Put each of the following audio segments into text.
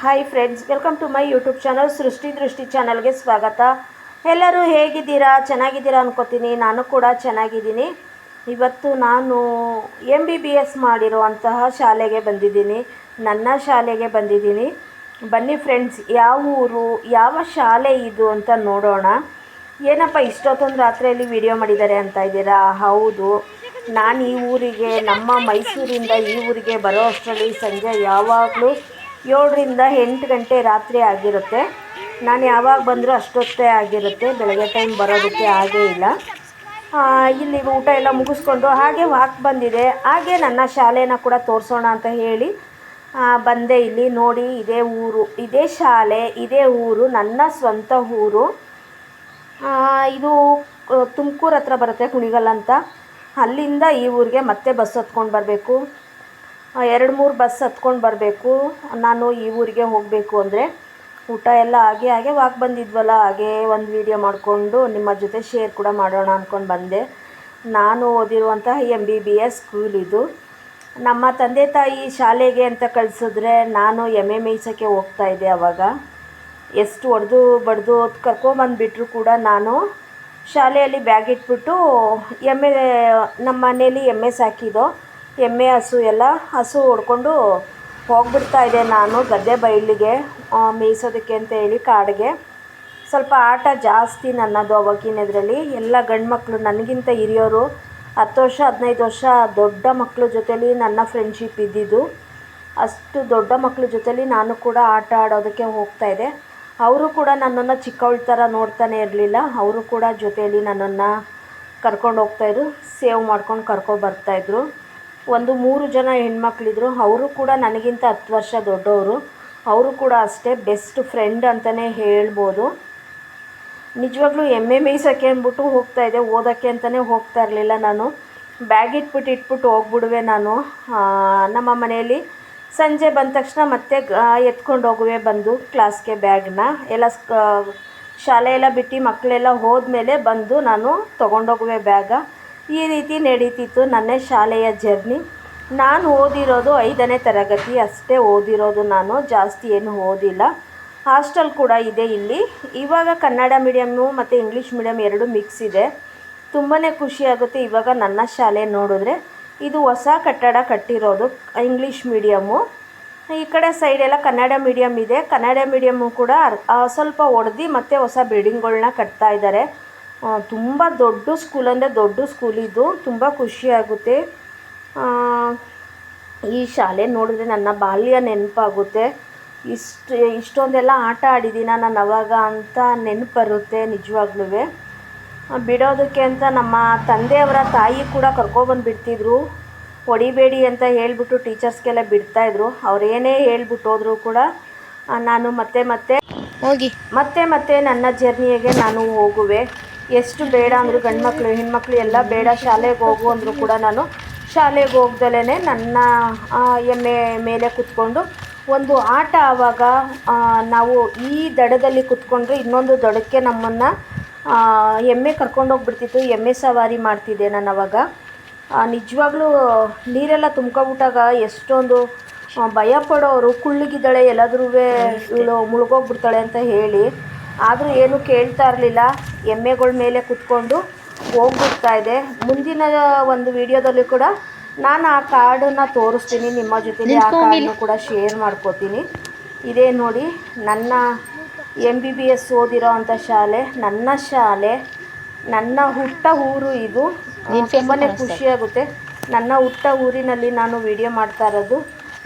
Hi friends welcome to my YouTube channel Srishti Drishti ಚಾನಲ್ಗೆ ಸ್ವಾಗತ. ಎಲ್ಲರೂ ಹೇಗಿದ್ದೀರಾ? ಚೆನ್ನಾಗಿದ್ದೀರಾ ಅನ್ಕೋತೀನಿ. ನಾನು ಕೂಡ ಚೆನ್ನಾಗಿದ್ದೀನಿ. ಇವತ್ತು ನಾನು ಎಂ ಬಿ ಬಿ ಎಸ್ ಮಾಡಿರುವಂತಹ ಶಾಲೆಗೆ ಬಂದಿದ್ದೀನಿ. ನನ್ನ ಶಾಲೆಗೆ ಬಂದಿದ್ದೀನಿ. ಬನ್ನಿ ಫ್ರೆಂಡ್ಸ್ ಯಾವ ಊರು, ಯಾವ ಶಾಲೆ ಇದು ಅಂತ ನೋಡೋಣ. ಏನಪ್ಪ ಇಷ್ಟೊತ್ತೊಂದು ರಾತ್ರಿಯಲ್ಲಿ ವಿಡಿಯೋ ಮಾಡಿದ್ದಾರೆ ಅಂತ ಇದ್ದೀರಾ? ಹೌದು. ನಾನು ಈ ಊರಿಗೆ, ನಮ್ಮ ಮೈಸೂರಿಂದ ಈ ಊರಿಗೆ ಬರೋ ಅಷ್ಟರಲ್ಲಿ ಸಂಜೆ ಯಾವಾಗಲೂ ಏಳರಿಂದ ಎಂಟು ಗಂಟೆ ರಾತ್ರಿ ಆಗಿರುತ್ತೆ. ನಾನು ಯಾವಾಗ ಬಂದರೂ ಅಷ್ಟೊತ್ತೇ ಆಗಿರುತ್ತೆ. ಬೆಳಗ್ಗೆ ಟೈಮ್ ಬರೋದಕ್ಕೆ ಆಗೇ ಇಲ್ಲ. ಇಲ್ಲಿ ಊಟ ಎಲ್ಲ ಮುಗಿಸ್ಕೊಂಡು ಹಾಗೆ ವಾಕ್ ಬಂದಿದೆ. ಹಾಗೆ ನನ್ನ ಶಾಲೆನ ಕೂಡ ತೋರಿಸೋಣ ಅಂತ ಹೇಳಿ ಬಂದೆ ಇಲ್ಲಿ. ನೋಡಿ, ಇದೇ ಊರು, ಇದೇ ಶಾಲೆ, ಇದೇ ಊರು, ನನ್ನ ಸ್ವಂತ ಊರು. ಇದು, ತುಮಕೂರು ಹತ್ರ ಬರುತ್ತೆ ಕುಣಿಗಲ್ ಅಂತ. ಅಲ್ಲಿಂದ ಈ ಊರಿಗೆ ಮತ್ತೆ ಬಸ್ ಹತ್ಕೊಂಡು ಬರಬೇಕು. ಎರಡು ಮೂರು ಬಸ್ ಹತ್ಕೊಂಡು ಬರಬೇಕು. ನಾನು ಈ ಊರಿಗೆ ಹೋಗಬೇಕು ಅಂದರೆ ಊಟ ಎಲ್ಲ ಹಾಗೆ ಹಾಗೆ ವಾಕ್ ಬಂದಿದ್ವಲ್ಲ, ಹಾಗೆ ಒಂದು ವೀಡಿಯೋ ಮಾಡಿಕೊಂಡು ನಿಮ್ಮ ಜೊತೆ ಶೇರ್ ಕೂಡ ಮಾಡೋಣ ಅಂದ್ಕೊಂಡು ಬಂದೆ. ನಾನು ಓದಿರುವಂತಹ M B B S school ಇದು. ನಮ್ಮ ತಂದೆ ತಾಯಿ ಶಾಲೆಗೆ ಅಂತ ಕಳಿಸಿದ್ರೆ ನಾನು ಎಮ್ಮೆ ಮೇಯ್ಸೋಕ್ಕೆ ಹೋಗ್ತಾ ಇದ್ದೆ ಅವಾಗ. ಎಷ್ಟು ಹೊಡೆದು ಬಡ್ದು ಕರ್ಕೊಂಬಂದುಬಿಟ್ರು ಕೂಡ ನಾನು ಶಾಲೆಯಲ್ಲಿ ಬ್ಯಾಗ್ ಇಟ್ಬಿಟ್ಟು ಎಮ್ಮೆ ನಮ್ಮ ಮನೇಲಿ ಎಮ್ಮೆ ಸಾಕಿದ್ದೋ ಎಮ್ಮೆ, ಹಸು ಎಲ್ಲ ಹಸು ಹೊಡ್ಕೊಂಡು ಹೋಗ್ಬಿಡ್ತಾ ಇದೆ ನಾನು ಗದ್ದೆ ಬಯಲಿಗೆ ಮೇಯಿಸೋದಕ್ಕೆ ಅಂತ ಹೇಳಿ ಕಾಡಿಗೆ. ಸ್ವಲ್ಪ ಆಟ ಜಾಸ್ತಿ ನನ್ನದು ಅವಾಗಿನದ್ರಲ್ಲಿ ಎಲ್ಲ ಗಂಡು ಮಕ್ಕಳು ನನಗಿಂತ ಹಿರಿಯೋರು, ಹತ್ತು ವರ್ಷ, ಹದಿನೈದು ವರ್ಷ ದೊಡ್ಡ ಮಕ್ಕಳ ಜೊತೇಲಿ ನನ್ನ ಫ್ರೆಂಡ್ಶಿಪ್ ಇದ್ದಿದ್ದು. ಅಷ್ಟು ದೊಡ್ಡ ಮಕ್ಕಳ ಜೊತೇಲಿ ನಾನು ಕೂಡ ಆಟ ಆಡೋದಕ್ಕೆ ಹೋಗ್ತಾಯಿದ್ದೆ ಅವರು ಕೂಡ ನನ್ನನ್ನು ಚಿಕ್ಕವಳ ಥರ ನೋಡ್ತಾನೆ ಇರಲಿಲ್ಲ. ಅವರು ಕೂಡ ಜೊತೆಯಲ್ಲಿ ನನ್ನನ್ನು ಕರ್ಕೊಂಡು ಹೋಗ್ತಾಯಿದ್ರು ಸೇವ್ ಮಾಡ್ಕೊಂಡು ಕರ್ಕೊಂಡು ಬರ್ತಾಯಿದ್ರು ಒಂದು ಮೂರು ಜನ ಹೆಣ್ಮಕ್ಳಿದ್ರು. ಅವರು ಕೂಡ ನನಗಿಂತ ಹತ್ತು ವರ್ಷ ದೊಡ್ಡವರು. ಅವರು ಕೂಡ ಅಷ್ಟೇ ಬೆಸ್ಟ್ ಫ್ರೆಂಡ್ ಅಂತಲೇ ಹೇಳ್ಬೋದು. ನಿಜವಾಗ್ಲೂ ಎಮ್ಮೆ ಮೇಯ್ಸೋಕ್ಕೆ ಅಂದ್ಬಿಟ್ಟು ಹೋಗ್ತಾ ಇದ್ದೆ ಓದೋಕ್ಕೆ ಅಂತಲೇ ಹೋಗ್ತಾ ಇರಲಿಲ್ಲ ನಾನು. ಬ್ಯಾಗ್ ಇಟ್ಬಿಟ್ಟು ಇಟ್ಬಿಟ್ಟು ಹೋಗ್ಬಿಡುವೆ ನಾನು. ನಮ್ಮ ಮನೆಯಲ್ಲಿ ಸಂಜೆ ಬಂದ ತಕ್ಷಣ ಮತ್ತೆ ಎತ್ಕೊಂಡು ಹೋಗುವೆ ಬಂದು ಕ್ಲಾಸ್ಗೆ ಬ್ಯಾಗ್ನ ಎಲ್ಲ ಶಾಲೆ ಎಲ್ಲ ಬಿಟ್ಟು ಮಕ್ಕಳೆಲ್ಲ ಹೋದ್ಮೇಲೆ ಬಂದು ನಾನು ತೊಗೊಂಡೋಗುವೆ ಬ್ಯಾಗ ಈ ರೀತಿ ನಡೀತಿತ್ತು ನನ್ನ ಶಾಲೆಯ ಜರ್ನಿ. ನಾನು ಓದಿರೋದು ಐದನೇ ತರಗತಿ, ಅಷ್ಟೇ ಓದಿರೋದು ನಾನು, ಜಾಸ್ತಿ ಏನು ಓದಿಲ್ಲ. ಹಾಸ್ಟೆಲ್ ಕೂಡ ಇದೆ ಇಲ್ಲಿ. ಇವಾಗ ಕನ್ನಡ ಮೀಡಿಯಮ್ಮು ಮತ್ತು ಇಂಗ್ಲೀಷ್ ಮೀಡಿಯಮ್ ಎರಡು ಮಿಕ್ಸ್ ಇದೆ. ತುಂಬಾ ಖುಷಿಯಾಗುತ್ತೆ ಇವಾಗ ನನ್ನ ಶಾಲೆ ನೋಡಿದ್ರೆ. ಇದು ಹೊಸ ಕಟ್ಟಡ ಕಟ್ಟಿರೋದು ಇಂಗ್ಲೀಷ್ ಮೀಡಿಯಮ್ಮು. ಈ ಕಡೆ ಸೈಡೆಲ್ಲ ಕನ್ನಡ ಮೀಡಿಯಮ್ ಇದೆ. ಕನ್ನಡ ಮೀಡಿಯಮ್ಮು ಕೂಡ ಸ್ವಲ್ಪ ಒಡೆದು ಮತ್ತು ಹೊಸ ಬಿಲ್ಡಿಂಗ್ಗಳನ್ನ ಕಟ್ತಾ ಇದ್ದಾರೆ ತುಂಬ ದೊಡ್ಡ ಸ್ಕೂಲ್ ಅಂದರೆ ದೊಡ್ಡ ಸ್ಕೂಲ್ ಇದು. ತುಂಬ ಖುಷಿಯಾಗುತ್ತೆ ಈ ಶಾಲೆ ನೋಡಿದ್ರೆ ನನ್ನ ಬಾಲ್ಯ ನೆನಪಾಗುತ್ತೆ. ಇಷ್ಟು ಇಷ್ಟೊಂದೆಲ್ಲ ಆಟ ಆಡಿದ್ದೀನ ನಾನು ಅವಾಗ ಅಂತ ನೆನಪು ಬರುತ್ತೆ ನಿಜವಾಗ್ಲೂ. ಬಿಡೋದಕ್ಕೆ ಅಂತ ನಮ್ಮ ತಂದೆಯವರ ತಾಯಿ ಕೂಡ ಕರ್ಕೊಬಂದು ಬಿಡ್ತಿದ್ರು ಹೊಡಿಬೇಡಿ ಅಂತ ಹೇಳ್ಬಿಟ್ಟು ಟೀಚರ್ಸ್ಗೆಲ್ಲ ಬಿಡ್ತಾಯಿದ್ರು ಅವರೇನೇ ಹೇಳ್ಬಿಟ್ಟು ಹೋದರೂ ಕೂಡ ನಾನು ಮತ್ತೆ ಮತ್ತೆ ಹೋಗಿ. ಮತ್ತೆ ಮತ್ತೆ ನನ್ನ ಜರ್ನಿಗೆ ನಾನು ಹೋಗುವೆ. ಎಷ್ಟು ಬೇಡ ಅಂದರು ಗಂಡ್ಮಕ್ಳು ಹೆಣ್ಮಕ್ಳು ಎಲ್ಲ ಬೇಡ ಶಾಲೆಗೆ ಹೋಗು ಅಂದರು ಕೂಡ ನಾನು ಶಾಲೆಗೆ ಹೋಗ್ದಲೇ ನನ್ನ ಎಮ್ಮೆ ಮೇಲೆ ಕೂತ್ಕೊಂಡು ಒಂದು ಆಟ ಆವಾಗ ನಾವು ಈ ದಡದಲ್ಲಿ ಕುತ್ಕೊಂಡ್ರೆ ಇನ್ನೊಂದು ದಡಕ್ಕೆ ನಮ್ಮನ್ನು ಎಮ್ಮೆ ಕರ್ಕೊಂಡೋಗ್ಬಿಡ್ತಿತ್ತು ಎಮ್ಮೆ ಸವಾರಿ ಮಾಡ್ತಿದ್ದೆ ನಾನು ಅವಾಗ. ನಿಜವಾಗ್ಲೂ ನೀರೆಲ್ಲ ತುಂಬ್ಕೊಬಿಟ್ಟಾಗ ಎಷ್ಟೊಂದು ಭಯ ಪಡೋರು ಕುಳ್ಳಿಗಿದ್ದಾಳೆ ಎಲ್ಲಾದ್ರೂ ಇವಳು ಮುಳುಗೋಗ್ಬಿಡ್ತಾಳೆ ಅಂತ ಹೇಳಿ. ಆದರೂ ಏನು ಕೇಳ್ತಾ ಇರಲಿಲ್ಲ. ಎಮ್ಮೆಗಳ ಮೇಲೆ ಕುತ್ಕೊಂಡು ಹೋಗ್ಬಿಡ್ತಾ ಇದೆ. ಮುಂದಿನ ಒಂದು ವಿಡಿಯೋದಲ್ಲಿ ಕೂಡ ನಾನು ಆ ಕಾರ್ಡನ್ನು ತೋರಿಸ್ತೀನಿ. ನಿಮ್ಮ ಜೊತೆಲಿ ಆ ಕಾರ್ಡನ್ನು ಕೂಡ ಶೇರ್ ಮಾಡ್ಕೋತೀನಿ. ಇದೇ ನೋಡಿ ನನ್ನ ಎಂ ಬಿ ಬಿ ಎಸ್ ಓದಿರೋ ಅಂಥ ಶಾಲೆ ನನ್ನ ಶಾಲೆ ನನ್ನ ಹುಟ್ಟ ಊರು ಇದು. ತುಂಬಾ ಖುಷಿಯಾಗುತ್ತೆ ನನ್ನ ಹುಟ್ಟ ಊರಿನಲ್ಲಿ ನಾನು ವಿಡಿಯೋ ಮಾಡ್ತಾ ಇರೋದು.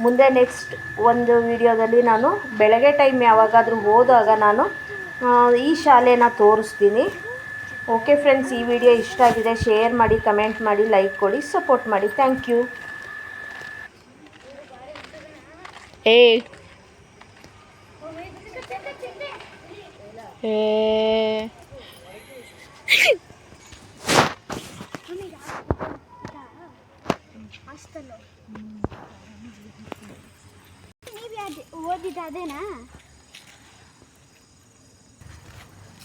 ಮುಂದೆ ನೆಕ್ಸ್ಟ್ ಒಂದು ವಿಡಿಯೋದಲ್ಲಿ ನಾನು ಬೆಳಗ್ಗೆ ಟೈಮ್ ಯಾವಾಗಾದರೂ ಹೋದಾಗ ನಾನು ಈ ಶಾಲೆನ ತೋರಿಸ್ತೀನಿ. ಓಕೆ ಫ್ರೆಂಡ್ಸ್ ಈ ವಿಡಿಯೋ ಇಷ್ಟ ಆಗಿದೆ ಶೇರ್ ಮಾಡಿ ಕಮೆಂಟ್ ಮಾಡಿ ಲೈಕ್ ಕೊಡಿ ಸಪೋರ್ಟ್ ಮಾಡಿ. ಥ್ಯಾಂಕ್ ಯು ಏ. ಓದಿದ ಅದೇನಾ ಮಮ್ಮಿ ಜೊತೆ ನಾನು ಕೂಡ ಕಾಣಿಸುತ್ತೆ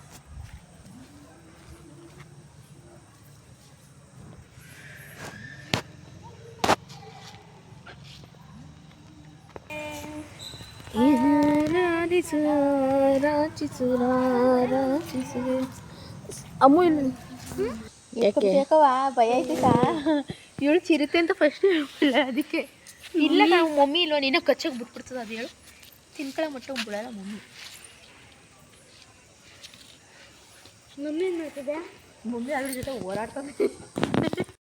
ಅಮ್ಮು ಇಲ್ಲಿ. ಯಾಕೆ? ಬೇಕವ ಭಯ ಆಯ್ತೈತಾ ಇವಳು ಚಿರುತ್ತೆ ಅಂತ ಫಸ್ಟ್ ಹೇಳ್ಬಿಲ್ಲ ಅದಕ್ಕೆ. ಇಲ್ಲ ನಾವು ಮಮ್ಮಿ ಇಲ್ವಾ? ನೀನು ಕಚ್ಚಾಗ ಬಿಟ್ಬಿಡ್ತದ ಅದು ಹೇಳು. ತಿನ್ಕೊಳ ಮಟ್ಟ ಬಿಡಲ್ಲ ಮಮ್ಮಿ. ಮಮ್ಮಿ ಏನ್ ಮಾಡ್ತಿದ್ದೆ ಮಮ್ಮಿ ಅದ್ರ ಜೊತೆ ಹೋರಾಡ್ತಾನೆ.